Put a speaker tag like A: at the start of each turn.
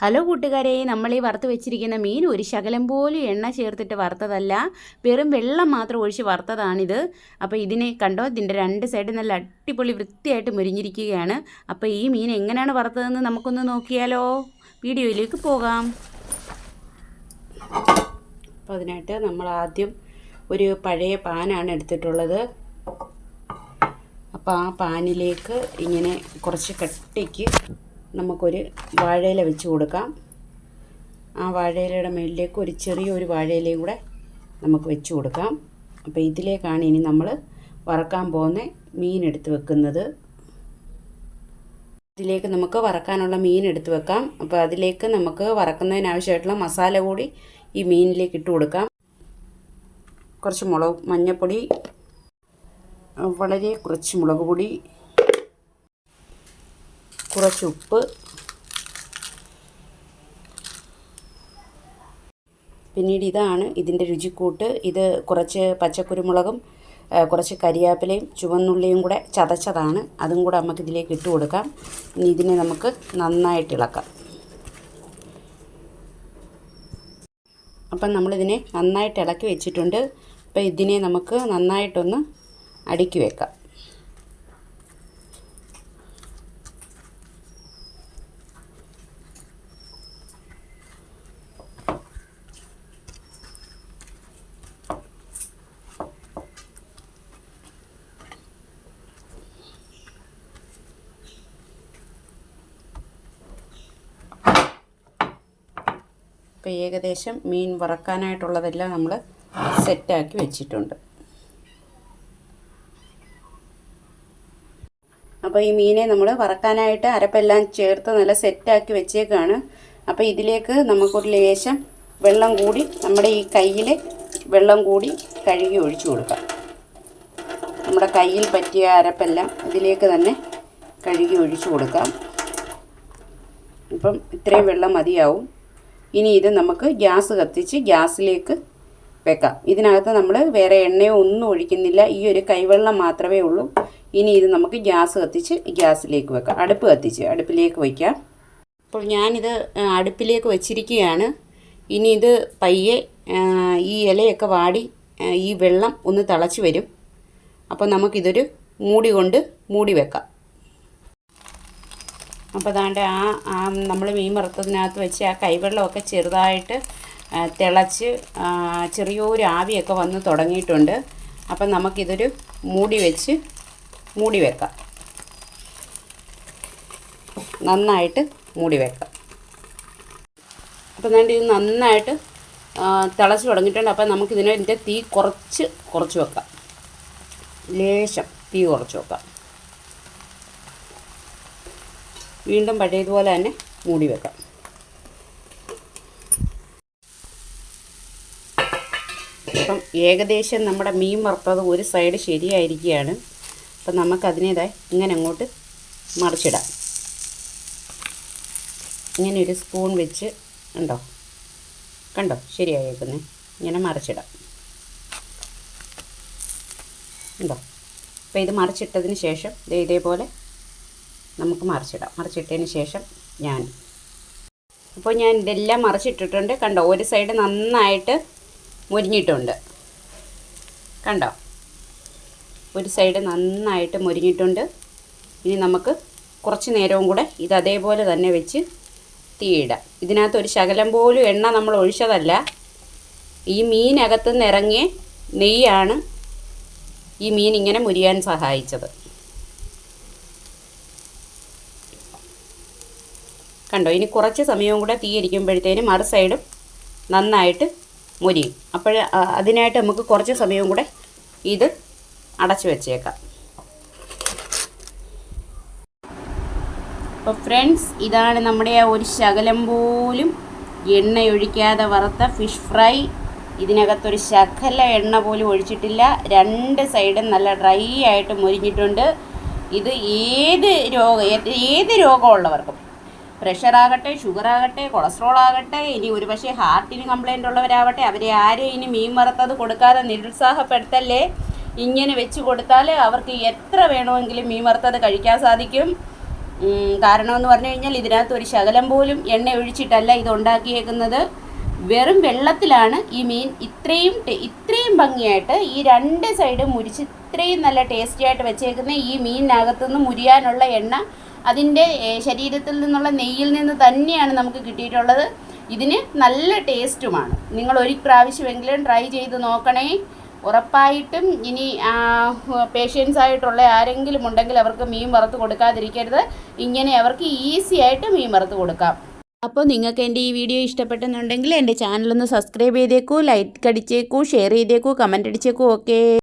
A: Hello കൂട്ടുകാരെ നമ്മൾ ഈ വറുത്ത് വെച്ചിരിക്കുന്ന മീൻ ഒരു ശകലം പോലും എണ്ണ ചേർത്തിട്ട് വറുത്തതല്ല. വെറും വെള്ളം മാത്രം ഒഴിച്ച് വറുത്തതാണിത്. അപ്പോൾ ഇതിനെ കണ്ടോ? ഇതിന്റെ രണ്ട് സൈഡിൽ നല്ല അടിപൊളി വൃത്തിയായിട്ട് മുരിഞ്ഞിരിക്കുകയാണ്. അപ്പോൾ ഈ മീൻ എങ്ങനെയാണ് വറുത്തതെന്ന് നമുക്കൊന്ന് നോക്കിയാലോ? വീഡിയോയിലേക്ക് പോകാം. അപ്പോൾ അതിനായിട്ട് നമ്മൾ ആദ്യം ഒരു പഴയ പാനാണ് എടുത്തിട്ടുള്ളത്. അപ്പോൾ ആ പാനിലേക്ക് ഇങ്ങനെ കുറച്ച് കട്ടിക്ക് നമുക്കൊരു വാഴയില വെച്ച് കൊടുക്കാം. ആ വാഴയിലയുടെ മേളിലേക്ക് ഒരു ചെറിയൊരു വാഴയിലയും കൂടെ നമുക്ക് വെച്ച് കൊടുക്കാം. അപ്പോൾ ഇതിലേക്കാണ് ഇനി നമ്മൾ വറക്കാൻ പോകുന്ന മീൻ എടുത്ത് വെക്കുന്നത്. ഇതിലേക്ക് നമുക്ക് വറക്കാനുള്ള മീൻ എടുത്ത് വെക്കാം. അപ്പോൾ അതിലേക്ക് നമുക്ക് വറക്കുന്നതിന് ആവശ്യമായിട്ടുള്ള മസാല കൂടി ഈ മീനിലേക്ക് ഇട്ട് കൊടുക്കാം. കുറച്ച് മുളക് മഞ്ഞൾപ്പൊടി വളരെ കുറച്ച് മുളക് പൊടി കുറച്ച് ഉപ്പ്. പിന്നീട് ഇതാണ് ഇതിന്റെ രുചിക്കൂട്ട്. ഇത് കുറച്ച് പച്ചക്കുരുമുളകും കുറച്ച് കരിയാപ്പിലയും ചുവന്നുള്ളിയും കൂടെ ചതച്ചതാണ്. അതും കൂടെ നമുക്ക് ഇതിലേക്ക് ഇട്ട് കൊടുക്കാം. ഇനി ഇതിനെ നമുക്ക് നന്നായിട്ട് ഇളക്കാം. അപ്പം നമ്മളിതിനെ നന്നായിട്ട് ഇളക്കി വെച്ചിട്ടുണ്ട്. അപ്പോൾ ഇതിനെ നമുക്ക് നന്നായിട്ടൊന്ന് അടുക്കി വെക്കാം. ഇപ്പോൾ ഏകദേശം മീൻ വറക്കാനായിട്ടുള്ളതെല്ലാം നമ്മൾ സെറ്റാക്കി വെച്ചിട്ടുണ്ട്. അപ്പോൾ ഈ മീനെ നമ്മൾ വറക്കാനായിട്ട് അരപ്പെല്ലാം ചേർത്ത് നല്ല സെറ്റാക്കി വെച്ചേക്കാണ്. അപ്പോൾ ഇതിലേക്ക് നമുക്കൊരു ലേശം വെള്ളം കൂടി നമ്മുടെ ഈ കയ്യിൽ വെള്ളം കൂടി കഴുകി ഒഴിച്ചു കൊടുക്കാം. നമ്മുടെ കയ്യിൽ പറ്റിയ അരപ്പെല്ലാം ഇതിലേക്ക് തന്നെ കഴുകി ഒഴിച്ചു കൊടുക്കാം. ഇപ്പം ഇത്രയും വെള്ളം മതിയാവും. ഇനി ഇത് നമുക്ക് ഗ്യാസ് കത്തിച്ച് ഗ്യാസിലേക്ക് വെക്കാം. ഇതിനകത്ത് നമ്മൾ വേറെ എണ്ണയോ ഒന്നും ഒഴിക്കുന്നില്ല. ഈ ഒരു കൈവെള്ളം മാത്രമേ ഉള്ളൂ. ഇനി ഇത് നമുക്ക് ഗ്യാസ് കത്തിച്ച് ഗ്യാസിലേക്ക് വെക്കാം. അടുപ്പ് കത്തിച്ച് അടുപ്പിലേക്ക് വയ്ക്കാം. അപ്പോൾ ഞാനിത് അടുപ്പിലേക്ക് വച്ചിരിക്കുകയാണ്. ഇനി ഇത് പയ്യെ ഈ ഇലയൊക്കെ വാടി ഈ വെള്ളം ഒന്ന് തിളച്ച് വരും. അപ്പോൾ നമുക്കിതൊരു മൂടി കൊണ്ട് മൂടി വെക്കാം. അപ്പോൾ അതാണ്ട് ആ ആ നമ്മൾ മീൻ വറുത്തതിനകത്ത് വെച്ച് ആ കൈവെള്ളമൊക്കെ ചെറുതായിട്ട് തിളച്ച് ചെറിയൊരു ആവിയൊക്കെ വന്ന് തുടങ്ങിയിട്ടുണ്ട്. അപ്പം നമുക്കിതൊരു മൂടി വെച്ച് മൂടി വെക്കാം. നന്നായിട്ട് മൂടി വെക്കാം. അപ്പം ഞാൻ ഇത് നന്നായിട്ട് തിളച്ച് തുടങ്ങിയിട്ടുണ്ട്. അപ്പം നമുക്കിതിനെ തീ കുറച്ച് കുറച്ച് വെക്കാം. ലേശം തീ കുറച്ച് വെക്കാം. വീണ്ടും പഴയതുപോലെ തന്നെ മൂടി വെക്കാം. അപ്പം ഏകദേശം നമ്മുടെ മീൻ വറുത്തത് ഒരു സൈഡ് ശരിയായിരിക്കുകയാണ്. അപ്പം നമുക്കതിനേതായി ഇങ്ങനെ അങ്ങോട്ട് മറിച്ചിടാം. ഇങ്ങനെ ഒരു സ്പൂൺ വെച്ച് ഉണ്ടോ കണ്ടോ? ശരിയായേക്കുന്നത് ഇങ്ങനെ മറിച്ചിടാം. ഉണ്ടോ അപ്പോൾ ഇത് മറിച്ചിട്ടതിന് ശേഷം ഇതേപോലെ നമുക്ക് മറിച്ചിടാം. മറിച്ചിട്ടതിന് ശേഷം ഞാൻ. അപ്പോൾ ഞാൻ ഇതെല്ലാം മറിച്ചിട്ടിട്ടുണ്ട്. കണ്ടോ ഒരു സൈഡ് നന്നായിട്ട് മുരിഞ്ഞിട്ടുണ്ട്. കണ്ടോ? ഒരു സൈഡ് നന്നായിട്ട് മുരിഞ്ഞിട്ടുണ്ട്. ഇനി നമുക്ക് കുറച്ച് നേരവും കൂടെ ഇത് അതേപോലെ തന്നെ വെച്ച് തീയിടാം. ഇതിനകത്ത് ഒരു ശകലം പോലും എണ്ണ നമ്മൾ ഒഴിച്ചതല്ല. ഈ മീനകത്തുനിന്ന് ഇറങ്ങിയ നെയ്യാണ് ഈ മീൻ ഇങ്ങനെ മുരിയാൻ സഹായിച്ചത്. കണ്ടോ ഇനി കുറച്ച് സമയവും കൂടെ തീയിരിക്കുമ്പോഴത്തേനും മറു സൈഡും നന്നായിട്ട് മുരിയും. അപ്പോൾ അതിനായിട്ട് നമുക്ക് കുറച്ച് സമയവും കൂടെ ഇത് അടച്ചു വെച്ചേക്കാം. അപ്പോൾ ഫ്രണ്ട്സ് ഇതാണ് നമ്മുടെ ആ ഒരു ശകലം പോലും. എണ്ണയൊഴിക്കാതെ വറുത്ത ഫിഷ് ഫ്രൈ. ഇതിനകത്തൊരു ശകല എണ്ണ പോലും ഒഴിച്ചിട്ടില്ല. രണ്ട് സൈഡും നല്ല ഡ്രൈ ആയിട്ട് മുരിഞ്ഞിട്ടുണ്ട്. ഇത് ഏത് രോഗ ഏത് രോഗമുള്ളവർക്കും. പ്രഷർ ആകട്ടെ ഷുഗർ ആകട്ടെ കൊളസ്ട്രോൾ ആകട്ടെ ഇനി ഒരു പക്ഷേ ഹാർട്ടിന് കംപ്ലൈന്റ് ഉള്ളവരാവട്ടെ അവരെ ആരെയും ഇനി മീൻ വറുത്തത് കൊടുക്കാതെ നിരുത്സാഹപ്പെടുത്തല്ലേ? ഇങ്ങനെ വെച്ച് കൊടുത്താൽ അവർക്ക് എത്ര വേണമെങ്കിലും മീൻ വറുത്തത് കഴിക്കാൻ സാധിക്കും? കാരണമെന്ന് പറഞ്ഞു കഴിഞ്ഞാൽ ഇതിനകത്ത് ഒരു ശകലം പോലും എണ്ണ ഒഴിച്ചിട്ടല്ല ഇത് ഉണ്ടാക്കിയേക്കുന്നത്. വെറും വെള്ളത്തിലാണ് ഈ മീൻ ഇത്രയും ഇത്രയും ഭംഗിയായിട്ട് ഈ രണ്ട് സൈഡും മുരിച്ച് ഇത്രയും നല്ല ടേസ്റ്റി ആയിട്ട് വെച്ചേക്കുന്ന ഈ മീനിനകത്തുനിന്ന് മുരിയാനുള്ള എണ്ണ അതിന്റെ ശരീരത്തിൽ നിന്നുള്ള നെയ്യിൽ നിന്ന് തന്നെയാണ് നമുക്ക് കിട്ടിയിട്ടുള്ളത്. ഇതിന് നല്ല ടേസ്റ്റുമാണ്. നിങ്ങൾ ഒരു പ്രാവശ്യമെങ്കിലും ട്രൈ ചെയ്ത് നോക്കണേ. ഉറപ്പായിട്ടും ഇനി പേഷ്യൻസ് ആയിട്ടുള്ള ആരെങ്കിലും ഉണ്ടെങ്കിൽ അവർക്ക് മീൻ വറുത്ത് കൊടുക്കാതിരിക്കരുത്. ഇങ്ങനെ അവർക്ക് ഈസി ആയിട്ട് മീൻ വറുത്ത് കൊടുക്കാം. അപ്പോൾ നിങ്ങൾക്ക് എന്റെ ഈ വീഡിയോ ഇഷ്ടപ്പെട്ടെന്നുണ്ടെങ്കിൽ എന്റെ ചാനലൊന്ന് സബ്സ്ക്രൈബ് ചെയ്തേക്കൂ ലൈക്ക് അടിച്ചേക്കൂ ഷെയർ ചെയ്തേക്കൂ കമന്റ് അടിച്ചേക്കൂ ഓക്കേ